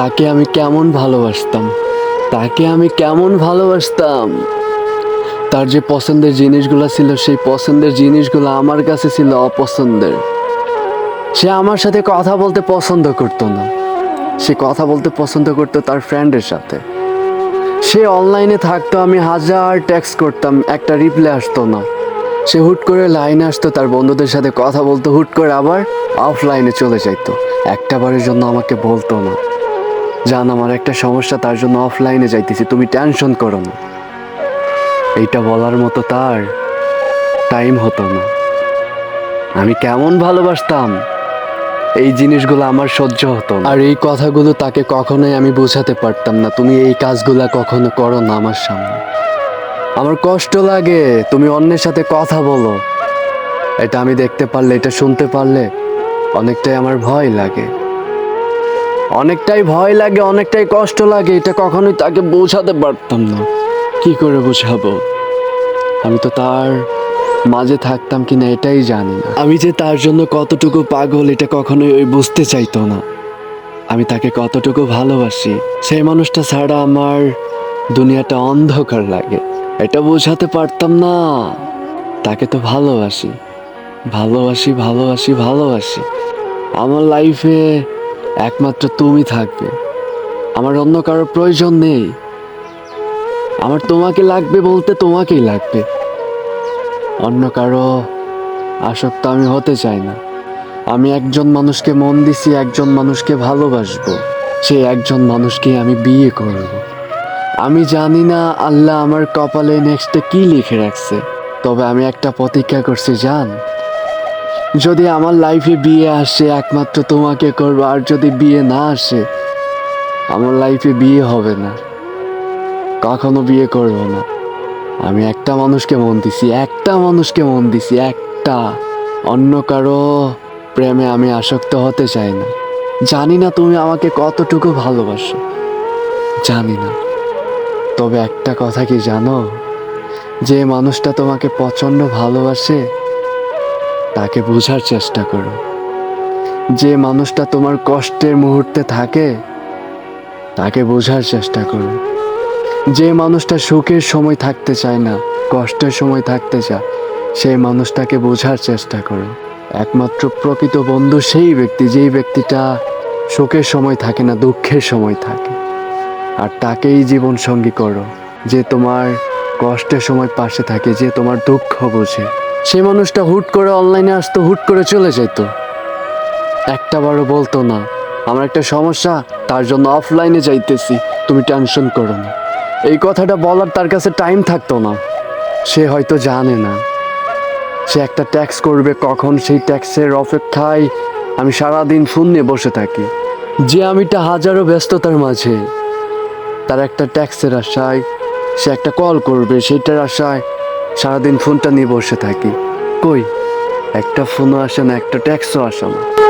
তাকে আমি কেমন ভালোবাসতাম? তাকে আমি কেমন ভালোবাসতাম? তার যে পছন্দের জিনিসগুলো ছিল, সেই পছন্দের জিনিসগুলো আমার কাছে ছিল অপছন্দের। সে আমার সাথে কথা বলতে পছন্দ করতো না। সে কথা বলতে পছন্দ করতো তার ফ্রেন্ডের সাথে। সে অনলাইনে থাকতো, আমি হাজার ট্যাক্স করতাম, একটা রিপ্লাই আসতো না। সে হুট করে লাইনে আসতো, তার বন্ধুদের সাথে কথা বলতো, হুট করে আবার অফলাইনে চলে যাইতো। একটা বারের জন্য আমাকে বলতো না। জান, আমার একটা সমস্যা, তার জন্য অফলাইনে যাইতেছি। তুমি টেনশন করো না। এইটা বলার মতো তার টাইম হতো না। আমি কেমন ভালোবাসতাম? এই জিনিসগুলো আমার সহ্য হতো না। আর এই কথাগুলো তাকে কখনোই আমি বোঝাতে পারতাম না। তুমি এই কাজগুলো কখনো করো না আমার সামনে। আমার কষ্ট লাগে। তুমি অন্যের সাথে কথা বলো। এটা আমি দেখতে পারলে, এটা শুনতে পারলে অনেকটাই আমার ভয় লাগে। অনেকটাই ভয় লাগে, অনেকটাই কষ্ট লাগে, এটা কখনোই তাকে বোঝাতে পারতাম না। কি করে বোঝাবো? আমি তো তার মাঝে থাকতাম কিনা এটাই জানি না। আমি যে তার জন্য কতটুকু পাগল, এটা কখনোই ওই বুঝতে চাইতো না। আমি তাকে কতটুকু ভালোবাসি, সেই মানুষটা ছাড়া আমার দুনিয়াটা অন্ধকার লাগে। এটা বোঝাতে পারতাম না। তাকে তো ভালোবাসি ভালোবাসি ভালোবাসি ভালোবাসি। আমার লাইফে একমাত্র তুমি থাকবে। আমার অন্য কারোর প্রয়োজন নেই। আমার তোমাকে লাগবে বলতে তোমাকেই লাগবে। অন্য কারও আসক্ত আমি হতে চাই না। আমি একজন মানুষকে মন দিছি, একজন মানুষকে ভালোবাসবো। সেই একজন মানুষকে আমি বিয়ে করব। আমি জানি না আল্লাহ আমার কপালে নেক্সটে কি লিখে রাখছে। তবে আমি একটা প্রতিজ্ঞা করছি, জান। যদি আমার লাইফে বিয়ে আসে, একমাত্র তোমাকে করব, আর যদি বিয়ে না আসে, আমার লাইফে বিয়ে হবে না। কখনো বিয়ে করব না। আমি একটা মানুষকে মন দিছি, একটা মানুষকে মন দিছি, একটা। অন্য কারও প্রেমে আমি আসক্ত হতে চাই না। জানি না তুমি আমাকে কতটুকু ভালোবাসো। জানি না। তবে একটা কথা কি জানো? যে মানুষটা তোমাকে প্রচণ্ড ভালোবাসে তাকে বোঝার চেষ্টা করো। যে মানুষটা তোমার কষ্টের মুহূর্তে থাকে, তাকে বোঝার চেষ্টা করো। যে মানুষটা সুখের সময় থাকতে চায় না, কষ্টের সময় থাকতে চায়, সেই মানুষটাকে বোঝার চেষ্টা করো। একমাত্র প্রকৃত বন্ধু সেই ব্যক্তি, যেই ব্যক্তিটা সুখের সময় থাকে না, দুঃখের সময় থাকে। আর তাকেই জীবন সঙ্গী করো, যে তোমার কষ্টের সময় পাশে থাকে, যে তোমার দুঃখ বোঝে। সেই মানুষটা হুট করে অনলাইনে আসতো, হুট করে চলে যেত একটা বারও বলতো না, আমার একটা সমস্যা, তার জন্য অফলাইনে যাইতেছি, তুমি টেনশন করো না। এই কথাটা বলার তার কাছে টাইম থাকতো না। সে হয়তো জানে না। সে একটা ট্যাক্স করবে কখন, সেই ট্যাক্সের অপেক্ষায় আমি সারাদিন ফোন নিয়ে বসে থাকি। যে আমিটা হাজারো ব্যস্ততার মাঝে, তার একটা ট্যাক্সের আশায় সে একটা কল করবে, সেটার আশায় সারাদিন ফোনটা নিয়ে বসে থাকি। কই? একটা ফোনও আসে না একটা ট্যাক্সও আসে না।